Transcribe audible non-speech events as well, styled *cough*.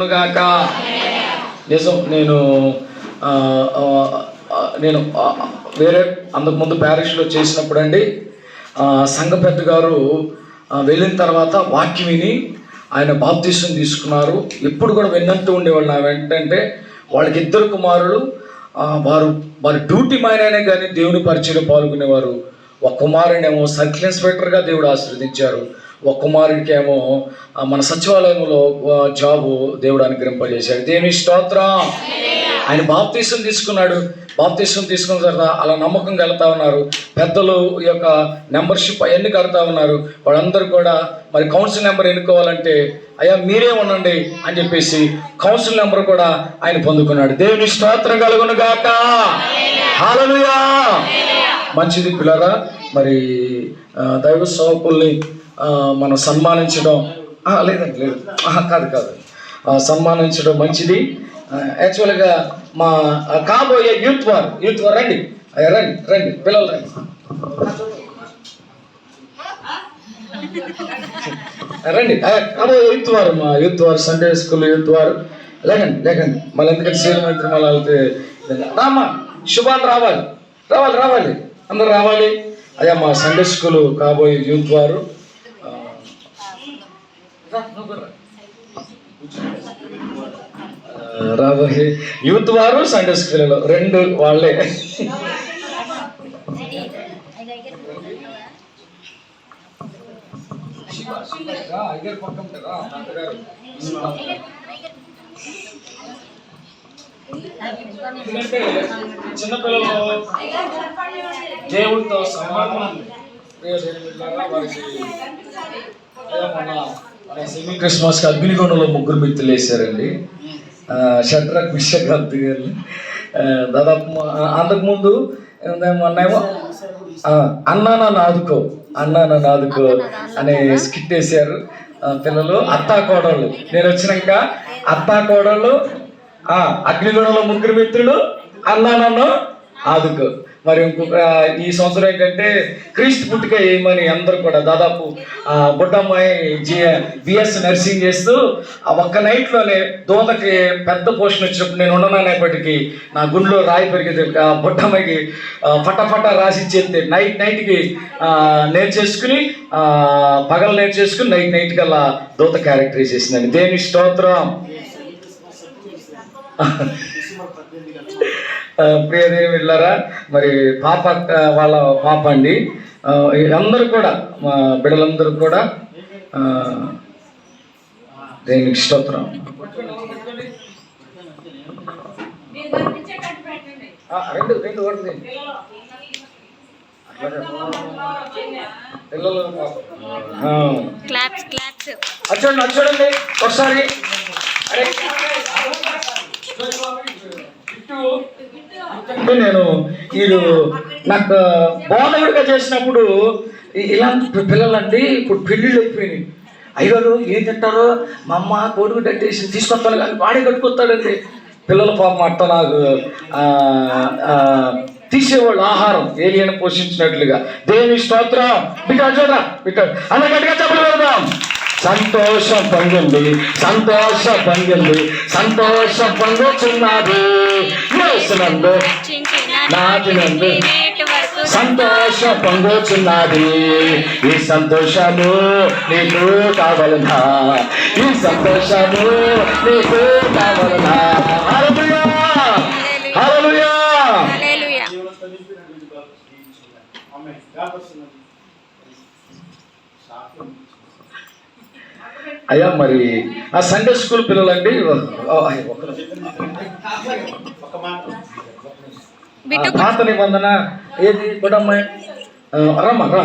గాక. నిజం నేను నేను వేరే అంతకుముందు ప్యారిస్లో చేసినప్పుడు అండి సంఘ పెద్ద గారు వెళ్ళిన తర్వాత వాక్యం విని ఆయన బాప్తీసం తీసుకున్నారు. ఎప్పుడు కూడా విన్నట్టు ఉండేవాళ్ళు నా వెంటంటే వాళ్ళకి ఇద్దరు కుమారులు వారు వారి డ్యూటీ మాయనైనా కానీ దేవుని పరిచయలో పాల్గొనేవారు. ఒక కుమారునేమో సర్కిల్ ఇన్స్పెక్టర్గా దేవుడు ఆశీర్వదించారు. ఒక కుమారుడికేమో మన సచివాలయంలో జాబు దేవుడు అనుగ్రహింపజేశాడు. దేవుని స్తోత్రం. ఆయన బాప్తీసం తీసుకున్నాడు. బాప్తీసం తీసుకున్న తర్వాత అలా నమ్మకం కలుతా ఉన్నారు. పెద్దలు ఈ యొక్క మెంబర్షిప్ అవన్నీ కడతా ఉన్నారు. వాళ్ళందరూ కూడా మరి కౌన్సిల్ నెంబర్ ఎన్నుకోవాలంటే అయ్యా మీరే ఉండండి అని చెప్పేసి కౌన్సిల్ నెంబర్ కూడా ఆయన పొందుకున్నాడు. దేవుని స్తోత్రం కలుగును గాక. హల్లెలూయా. మంచిది పిల్లరా. మరి దైవ సేవకుల్ని మనం సన్మానించడం. లేదండి లేదు. ఆహా, కాదు కాదు. సన్మానించడం మంచిది. యాక్చువల్గా మా కాబోయే యూత్ వారు యూత్ వారు రండి. అయ్యా, రండి రండి పిల్లలు రండి. రండి. కాబోయే యూత్ వారు మా యూత్ వారు సండే స్కూల్ యూత్ వారు లేకండి లేకండి. మళ్ళీ ఎందుకంటే శ్రీమంత్రి మళ్ళీ వెళ్తే రామ్మా శుభాన్ రావాలి. రావాలి రావాలి. అందరు రావాలి. అయ్యా మా సండే స్కూల్ కాబోయే యూత్ వారు ఆ, రా, నువ్వు కూడా రా. ఆ, రాబోయే యూత్ వారు సండే స్కూల్లో రెండు వాళ్ళే. ఎందుకంటే చిన్నపిల్లలు దేవుడితో సంబంధం వారికి సెమీ క్రిస్మస్కి అగ్నిగొండలో ముగ్గురు మిత్రులు వేశారండి ఆ, షడ్రక్ మిషక్ గారు దాదాపు అంతకుముందు మొన్నేమో అన్నా నన్ను ఆదుకో అన్నా నన్ను ఆదుకో అనే స్కిట్ వేశారు పిల్లలు. అత్తా కోడళ్ళు. నేను వచ్చినాక అత్తా కోడళ్ళు ఆ, అగ్నిగుణంలో ముగ్గురు మిత్రులు అన్నా నన్ను ఆదుకో. మరి ఇంకొక ఈ సంవత్సరం ఏంటంటే క్రీస్తు పుట్టుక వేయమని అందరూ కూడా దాదాపు ఆ, బుడ్డమ్మాయి జి బిఎస్ నర్సింగ్ చేస్తూ ఆ ఒక్క నైట్లోనే దోతకి పెద్ద పోషన్ వచ్చినప్పుడు నేను ఉండననేప్పటికీ నా గుండెలో రాయి పెరిగింది ఆ బుడ్డమ్మాయికి ఫటాఫటా రాసి ఇచ్చేస్తే నైట్ నైట్కి నేర్చేసుకుని పగలు నేర్చేసుకుని నైట్ నైట్ కల్లా దోత క్యారెక్టర్ చేసిందండి. దేని స్తోత్రం? *laughs* ప్రియదేవి వెళ్ళారా మరి పాప వాళ్ళ పాప అండి. అందరూ కూడా మా బిడ్డలందరూ కూడా దేనికి స్తోత్రం. రెండు రెండు. Claps claps. చూడండి ఒకసారి. అరే. నేను వీళ్ళు నాకు బోధకుడిగా చేసినప్పుడు ఇలాంటి పిల్లలండి ఇప్పుడు పెళ్ళిళ్ళు అయిపోయినాయి. అయ్యారు ఏం తింటారో? మా అమ్మ కొడుకు కట్టేసి తీసుకొస్తాను కానీ వాడే కట్టుకొస్తాడండి. పిల్లల పాపం అట్ట నాకు తీసేవాళ్ళు ఆహారం ఏలియను పోషించినట్లుగా. దేవి స్తోత్రం. బిడ్డ చూడరా బిడ్డ. అన్న గట్టిగా చెప్పలు సంతోషం పొంగింది సంతోషం పొంగింది సంతోషం పొందుతున్నది నాటినందు నేటి వరకు సంతోషం పొందుతున్నది ఈ సంతోషము నీకు కావలనా? ఈ సంతోషము నీకు కావలనా? హల్లెలూయా! హల్లెలూయా! హల్లెలూయా! అయ్యా మరి ఆ సండే స్కూల్ పిల్లలండి పాత నిబంధన ఏది? గుడమ్మాయి రమ్మ రా